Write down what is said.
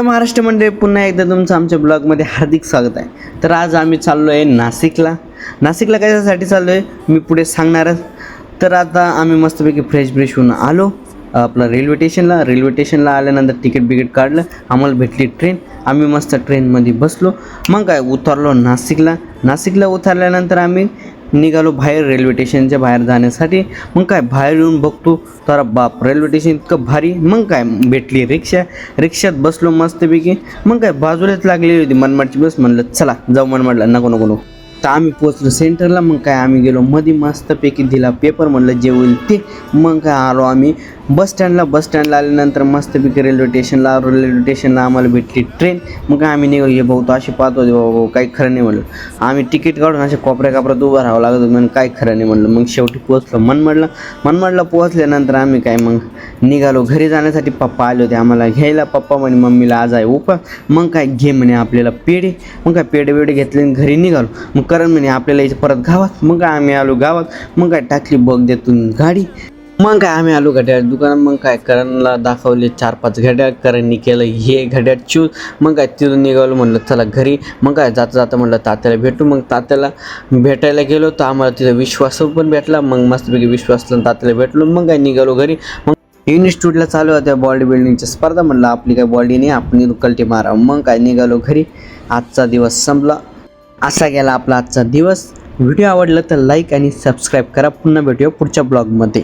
महाराष्ट्र मंडळी पुन्हा एकदा तुमचं आमच्या ब्लॉगमध्ये हार्दिक स्वागत आहे. तर आज आम्ही चाललो आहे नाशिकला. नाशिकला कशासाठी चाललो आहे मी पुढे सांगणारच तर आता आम्ही मस्तपैकी फ्रेश ब्रेश होऊन आलो. आपलं रेल्वे स्टेशनला रेल्वे स्टेशनला आल्यानंतर तिकीट बिकीट काढलं. आम्हाला भेटली ट्रेन आम्ही मस्त ट्रेनमध्ये बसलो. मग काय उतरलो नाशिकला. नाशिकला उतरल्यानंतर आम्ही निघालो बाहेर रेल्वे स्टेशनच्या बाहेर जाण्यासाठी. मग काय बाहेर येऊन बघतो तर बाप रेल्वे स्टेशन इतकं भारी. मग काय भेटली रिक्षा. रिक्षात बसलो मस्तपैकी. मग काय बाजूलाच लागलेली होती मनमाडची बस. म्हणलं चला जाऊ मनमाडला. नको नको नको. तर आम्ही पोचलो सेंटरला मग काय आम्ही गेलो. मध्ये मस्तपैकी दिला पेपर म्हणलं जे होईल ते. मग काय आलो आम्ही बस स्टँडला बस स्टँडला आल्यानंतर मस्तपैकी रेल्वे स्टेशनला आलो रेल्वे स्टेशनला आम्हाला भेटली ट्रेन मग काय आम्ही निघालो हे भाऊ तो असे पाहतो भाऊ बाबा काही खरं नाही म्हणलं. आम्ही तिकीट काढून असे कोपऱ्या कापऱ्यात उभं राहावं लागत होतं म्हणून काय खरं नाही म्हणलं. मग शेवटी पोचलो मनमाडला मनमाडला पोहोचल्यानंतर आम्ही काय मग निघालो. घरी जाण्यासाठी पप्पा आले होते आम्हाला घ्यायला. पप्पा म्हणे मम्मीला आज आहे उपा मग काय घे म्हणे आपल्याला पेढे. मग काय पेढे वेढे घेतले आणि घरी निघालो. मग करण म्हणे आपल्याला इथे परत गावात मग काय आम्ही आलो गावात मग काय टाकली बघ देतून गाडी मग काय आम्ही आलो घड्याळ दुकानात मग काय करणला दाखवले चार पाच घड्याळ करणनी केलं हे घड्याळ चूज मग काय तिथून निघालो म्हणलं चला घरी. मग काय जाता जाता म्हणलं तात्याला भेटू. मग तात्याला भेटायला गेलो तर आम्हाला तिथं विश्वास पण भेटला मग मस्तपैकी विश्वासला तात्याला भेटलो मग काय निघालो घरी. मग इन्स्टिट्यूटला चालू होत्या बॉडी बिल्डिंगच्या स्पर्धा म्हणलं आपली काय बॉडी नाही आपण कल्टी मारा मग काय निघालो घरी. आजचा दिवस संपला. असा गेला आपला आजचा दिवस. व्हिडिओ आवडला तर लाईक आणि सबस्क्राईब करा. पुन्हा भेटूया पुढच्या ब्लॉगमध्ये